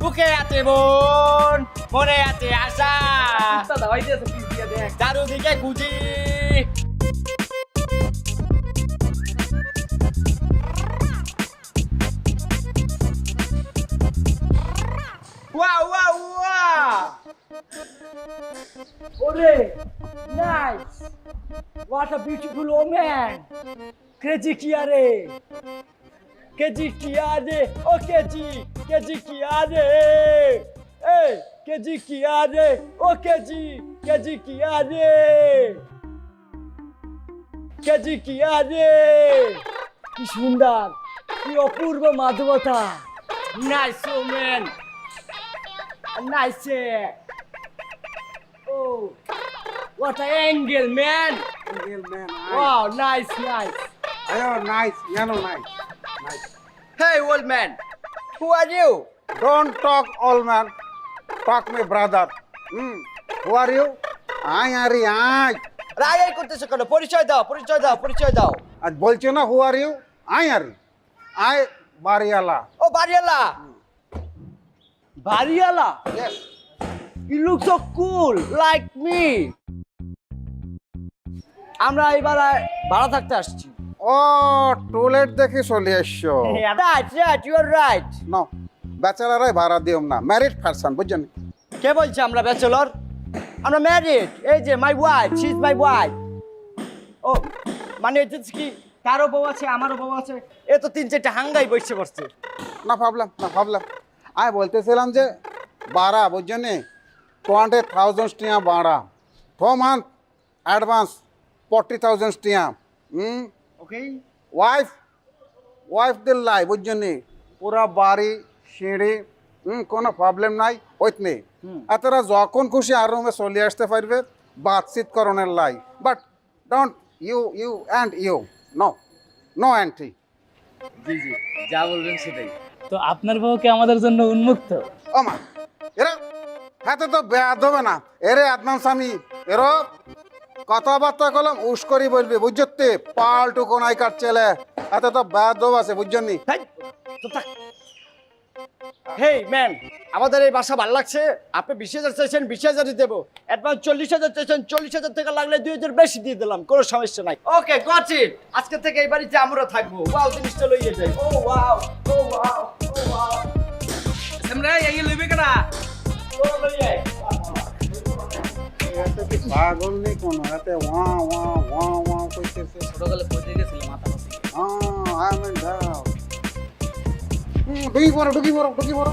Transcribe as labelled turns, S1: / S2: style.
S1: বুকে আছে মন মনে আছে আশা। চারুদিকে খুঁজি। ওয়া ওয়া ওয়া
S2: ওরে nice what a beautiful woman crazy কিয়া রে কেজি কিয়া রে ও কেজি কেজি কিয়া রে এই কেজি কিয়া রে ও কেজি কেজি কিয়া রে কেজি কিয়া রে কি সুন্দর কি অপূর্ব মাধবতা। Nice woman nice Oh, what an angle, man!
S3: Real man,
S2: Wow, nice, nice.
S3: Ayo, nice, yellow, nice.
S1: Hey, old man. Who are you?
S3: Don't talk, old man. Talk me, brother. Hmm. Who are you? I am I.
S1: রাগে করতে সেখানে পরিচয় দাও পরিচয় দাও পরিচয় দাও
S3: আজ বলছো না where you I are I বাড়িয়ালা
S1: ও
S3: বাড়িয়ালা
S2: বাড়িয়ালা you look cool like me আমরা এবার ভাড়া থাকতে আসছি
S3: ও টুলেট দেখে চলে এসছো।
S1: Right right you are right
S3: no ব্যাচেলারাই ভাড়া দিও না ম্যারিড পারসন বুঝছেন?
S1: কে বলছে আমরা ব্যাচেলর আমরা ম্যারিড এই যে my wife she is my wife ও মানে এটা কি কারও বউ আছে আমারও বউ আছে? এ তো তিন চারটে হাঙ্গাই বসে পড়ছে।
S3: না ভাবলাম না ভাবলাম। আমি বলতেছিলাম যে ভাড়া বুঝছেন টোয়েন্টি থাউজেন্ড টিয়া ভাড়া। Four month advance forty thousand টিয়া হুম?
S1: ওকে
S3: ওয়াইফ ওয়াইফ দিল লাই বুঝছেন পুরা বাড়ি সিঁড়ি হুম কোনো প্রবলেম নাই ওইত নেই আর তারা যখন খুশি আর রুমে চলে আসতে পারবে বাতচিত করণের লাই। But don't you you and you no no entry
S1: জি জি যা বলবেন সেটাই।
S2: তো আপনার বউকে আমাদের জন্য উন্মুক্ত?
S3: ও এরা হাতে তো বেয়াদ হবে না। এরে আদনান স্বামী এরো কথাবার্তা কলম উস করি বলবি বুঝতে পাল্টু কোনাই কাটছেলে এত তো বেয়াদ আছে বুঝছেন
S1: হেই, ম্যান আমাদের এই বাসা ভালো লাগছে? আপনি বিশ হাজার চাইছেন বিশ হাজারই দেবো। অ্যাডভান্স চল্লিশ হাজার চাইছেন চল্লিশ হাজার টাকা লাগলে দুই হাজার বেশি দিয়ে দিলাম কোনো সমস্যা নাই। Okay got it. আজকে থেকে এই বাড়িতে আমরা থাকব। ওয়াও জিনিসটা লইয়ে যাই ও ওয়াও ও ওয়াও ও ওয়াও।
S2: আমরা এই লইবে কেনা
S1: ও লইয়ে
S3: এতে কি পাগল নেই কোনো? এতে ওয়া ওয়া ওয়া ওয়া কইতেছে।
S2: ছোটবেলা পড়ে গেছিল মাথা নষ্ট
S3: হ্যাঁ আই এম ঢুকি পড়ো ঢুকি পড়ো ঢুকি পড়ো।